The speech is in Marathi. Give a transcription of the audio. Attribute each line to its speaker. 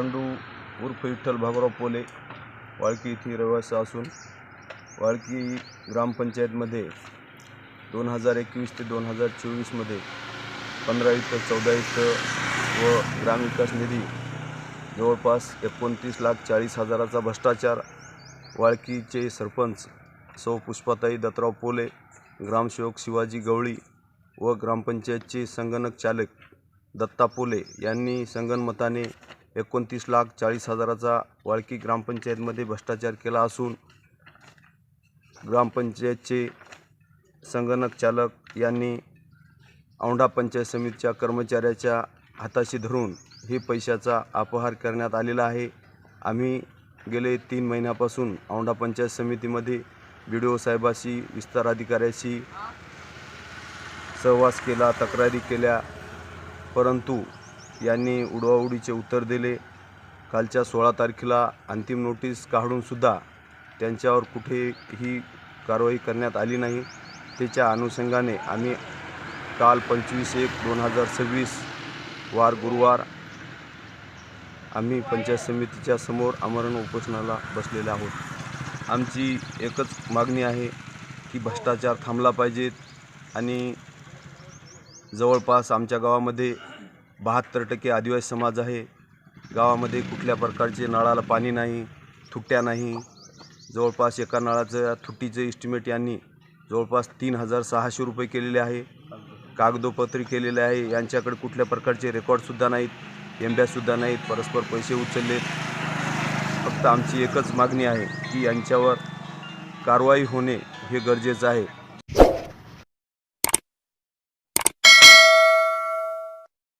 Speaker 1: बंडू उर्फ विठ्ठल भागराव पोले वाळकी येथे रहिवासी असून वाळकी ग्रामपंचायतमध्ये दोन हजार एकवीस ते दोन हजार चोवीसमध्ये पंधरा इथं चौदा इथं व ग्रामविकास निधी जवळपास एकोणतीस लाख चाळीस हजाराचा भ्रष्टाचार वाळकीचे सरपंच सौ पुष्पाताई दत्तराव पोले ग्रामसेवक शिवाजी गवळी व ग्रामपंचायतचे संगणक चालक दत्ता पोले यांनी संगनमताने एकोणतीस लाख चाळीस हजाराचा वाळकी ग्रामपंचायतमध्ये भ्रष्टाचार केला असून ग्रामपंचायतचे संगणक चालक यांनी औंढा पंचायत समितीच्या कर्मचाऱ्याच्या हाताशी धरून हे पैशाचा अपहार करण्यात आलेला आहे. आम्ही गेले तीन महिन्यापासून औंढा पंचायत समितीमध्ये बी डी ओ साहेबाशी विस्तार अधिकाऱ्याशी सहवास केला तक्रारी केल्या परंतु यांनी उडवाउडीचे उत्तर दिले. कालच्या सोळा तारखेला अंतिम नोटीस काढूनसुद्धा त्यांच्यावर कुठेही कारवाई करण्यात आली नाही. त्याच्या अनुषंगाने आम्ही काल पंचवीस एक दोन हजार सव्वीस वार गुरुवार आम्ही पंचायत समितीच्या समोर आमरण उपोषणाला बसलेले आहोत. आमची एकच मागणी आहे की भ्रष्टाचार थांबला पाहिजेत आणि जवळपास आमच्या गावामध्ये बहात्तर टक्के आदिवासी समाज आहे. गावामध्ये कुठल्या प्रकारचे नळाला पाणी नाही तुट्ट्या नाही. जवळपास एका नळाचं तुट्टीचं इस्टिमेट यांनी जवळपास तीन हजार सहाशे रुपये केलेले आहे. कागदोपत्री केलेले आहे. यांच्याकडे कुठल्या प्रकारचे रेकॉर्डसुद्धा नाहीत एमब्यासुद्धा नाहीत परस्पर पैसे उचललेत. फक्त आमची एकच मागणी आहे की यांच्यावर कारवाई होणे हे गरजेचं आहे.